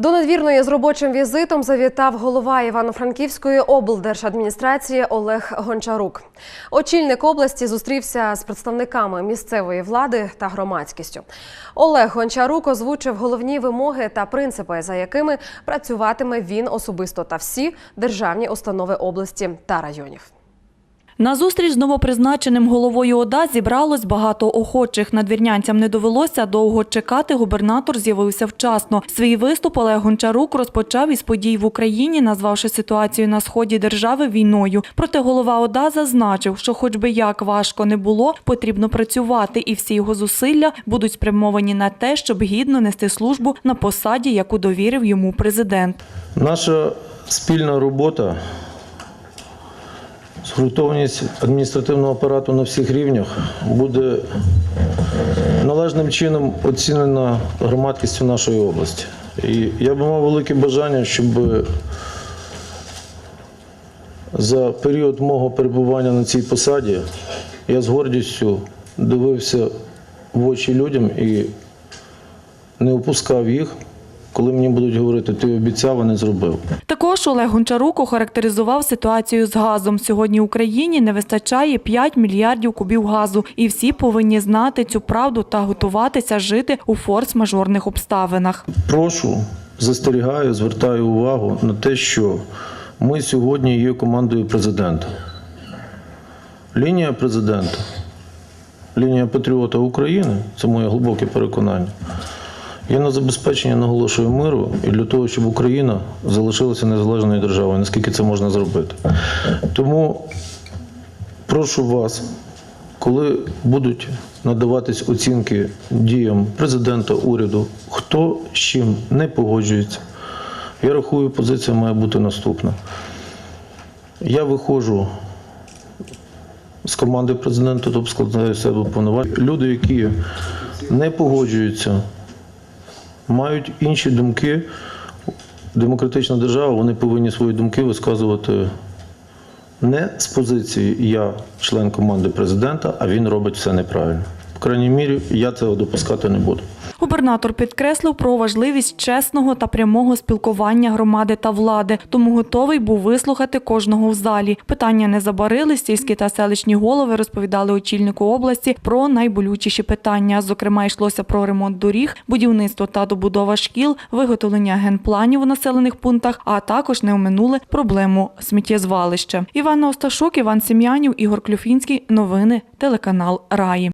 До надвірної з робочим візитом завітав голова Івано-Франківської облдержадміністрації Олег Гончарук. Очільник області зустрівся з представниками місцевої влади та громадськістю. Олег Гончарук озвучив головні вимоги та принципи, за якими працюватиме він особисто та всі державні установи області та районів. На зустріч з новопризначеним головою ОДА зібралось багато охочих. Надвірнянцям не довелося довго чекати. Губернатор з'явився вчасно. Свій виступ Олег Гончарук розпочав із подій в Україні, назвавши ситуацію на сході держави війною. Проте голова ОДА зазначив, що, хоч би як важко не було, потрібно працювати, і всі його зусилля будуть спрямовані на те, щоб гідно нести службу на посаді, яку довірив йому президент. Наша спільна робота, згуртованість адміністративного апарату на всіх рівнях буде належним чином оцінена громадськістю нашої області. І я би мав велике бажання, щоб за період мого перебування на цій посаді я з гордістю дивився в очі людям і не опускав їх, коли мені будуть говорити, ти обіцяв, а не зробив. Також Олег Гончарук охарактеризував ситуацію з газом. Сьогодні Україні не вистачає 5 мільярдів кубів газу, і всі повинні знати цю правду та готуватися жити у форс-мажорних обставинах. Прошу, застерігаю, звертаю увагу на те, що ми сьогодні є командою президента. Лінія президента, лінія патріота України це моє глибоке переконання. Є на забезпечення, наголошую миру і для того, щоб Україна залишилася незалежною державою, наскільки це можна зробити. Тому прошу вас, коли будуть надаватись оцінки діям президента, уряду, хто з чим не погоджується, я рахую, позиція має бути наступна. Я виходжу з команди президента, тобто складаю себе повноваження. Люди, які не погоджуються, мають інші думки. Демократична держава, вони повинні свої думки висказувати не з позиції я член команди президента, а він робить все неправильно. В крайній мірі я цього допускати не буду. Губернатор підкреслив про важливість чесного та прямого спілкування громади та влади, тому готовий був вислухати кожного в залі. Питання не забарились, сільські та селищні голови розповідали очільнику області про найболючіші питання. Зокрема, йшлося про ремонт доріг, будівництво та добудова шкіл, виготовлення генпланів у населених пунктах, а також не оминули проблему сміттєзвалища. Іванна Осташук, Іван Сім'янів, Ігор Клюфінський. Новини телеканал Раї.